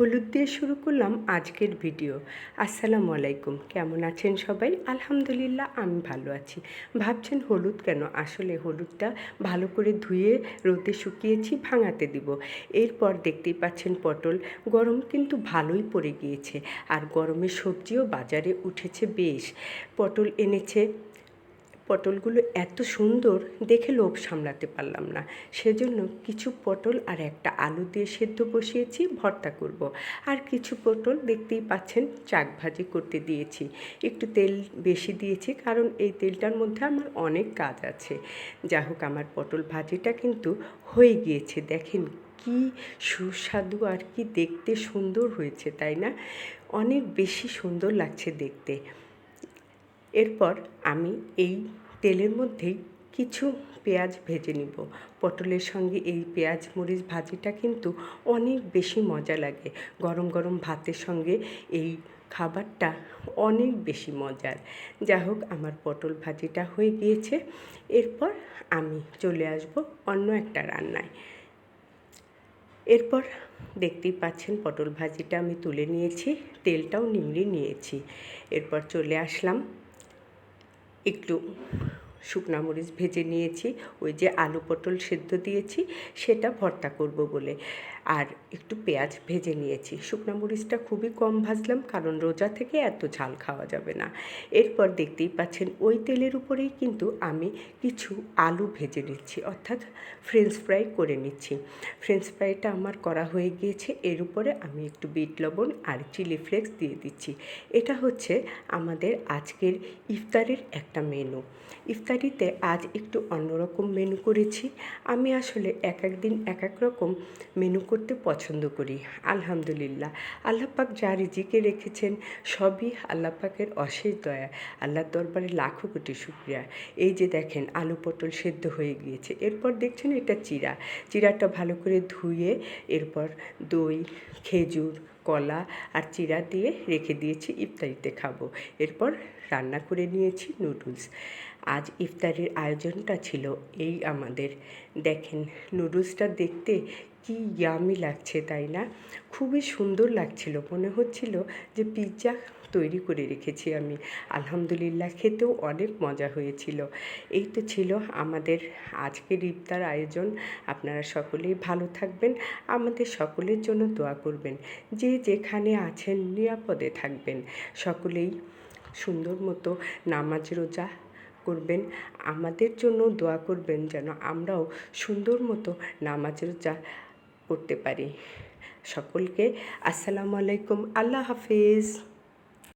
হলুদ দিয়ে শুরু করলাম আজকের ভিডিও। আসসালামু আলাইকুম। কেমন আছেন সবাই? আলহামদুলিল্লাহ, আমি ভালো আছি। ভাবছেন হলুদ কেন? আসলে হলুদটা ভালো করে ধুয়ে, রোদে শুকিয়েছি, ভাঙাতে দিব। এরপর দেখতেই পাচ্ছেন পটল গরম কিন্তু ভালোই পড়ে গিয়েছে। আর গরমের সবজিও বাজারে উঠেছে বেশ। পটল এনেছে পটলগুলো এত সুন্দর দেখে লোভ সামলাতে পারলাম না। সেজন্য কিছু পটল আর একটা আলু দিয়ে সেদ্ধ বসিয়েছি, ভর্তা করব। আর কিছু পটল দেখতেই পাচ্ছেন চাক ভাজি করতে দিয়েছি। একটু তেল বেশি দিয়েছি কারণ এই তেলটার মধ্যে আমার অনেক কাজ আছে। যা হোক, আমার পটল ভাজিটা কিন্তু হয়ে গিয়েছে। দেখেন কি সুস্বাদু আর কি দেখতে সুন্দর হয়েছে, তাই না? অনেক বেশি সুন্দর লাগছে দেখতে। এরপর আমি এই তেলের মধ্যেই কিছু পেঁয়াজ ভেজে নিব। পটলের সঙ্গে এই পেঁয়াজ, মরিচ ভাজিটা কিন্তু অনেক বেশি মজা লাগে। গরম গরম ভাতের সঙ্গে এই খাবারটা অনেক বেশি মজার। যা হোক, আমার পটল ভাজিটা হয়ে গিয়েছে। এরপর আমি চলে আসব অন্য একটা রান্নায়। এরপর দেখতেই পাচ্ছেন পটল ভাজিটা আমি তুলে নিয়েছি, তেলটাও নিংড়ে নিয়েছি। এরপর চলে আসলাম একটু শুকনা মরিচ ভেজে নিয়েছি, ওই যে আলু পটল সেদ্ধ দিয়েছি, সেটা ভর্তা করব বলে। আর একটু পেঁয়াজ ভেজে নিয়েছি। শুকনো মরিচটা খুবই কম ভাজলাম, কারণ রোজা থেকে এত ঝাল খাওয়া যাবে না। এরপর দেখতেই পাচ্ছেন, ওই তেলের উপরেই কিন্তু আমি কিছু আলু ভেজে নিচ্ছি, অর্থাৎ ফ্রেঞ্চ ফ্রাই করে নিচ্ছি। ফ্রেঞ্চ ফ্রাইটা আমার করা হয়ে গিয়েছে, এর উপরে আমি একটু বিট লবণ আর চিলি ফ্লেক্স দিয়ে দিচ্ছি। এটা হচ্ছে আমাদের আজকের ইফতারের একটা মেনু ইফতারিতে আজ একটু অন্যরকম মেনু করেছি। আমি আসলে এক এক দিন এক এক রকম মেনু করতে পছন্দ করি। আলহামদুলিল্লাহ। আল্লাহ পাক যা রিজিকে রেখেছেন, সবই আল্লাহ পাকের অশেষ দয়া। আল্লাহর দরবারে লাখো কোটি শুক্রিয়া। এই যে দেখেন, আলু পটল সেদ্ধ হয়ে গিয়েছে। এরপর দেখছেন এটা চিরা চিরাটা ভালো করে ধুয়ে এরপর দই, খেজুর, কলা আর চিরা দিয়ে রেখে দিয়েছি, ইফতারিতে খাব। এরপর রান্না করে নিয়েছি নুডলস। আজ ইফতারের আয়োজনটা ছিল এই আমাদের। দেখেন, নুডলসটা দেখতে কি ইয়ামি লাগছে, তাই না? খুবই সুন্দর লাগছিল। মনে হচ্ছিল যে পিৎজা তৈরি করে রেখেছি আমি। আলহামদুলিল্লাহ, খেতেও অনেক মজা হয়েছিল। এই তো ছিল আমাদের আজকের ইফতার আয়োজন। আপনারা সকলেই ভালো থাকবেন। আমাদের সকলের জন্য দোয়া করবেন। যে যেখানে আছেন নিরাপদে থাকবেন। সকলেই সুন্দর মতো নামাজ রোজা করবেন, আমাদের জন্য দোয়া করবেন যেন আমরাও সুন্দর মতো নামাজ যা করতে পারি। সকলকে আসসালামু আলাইকুম, আল্লাহ হাফিজ।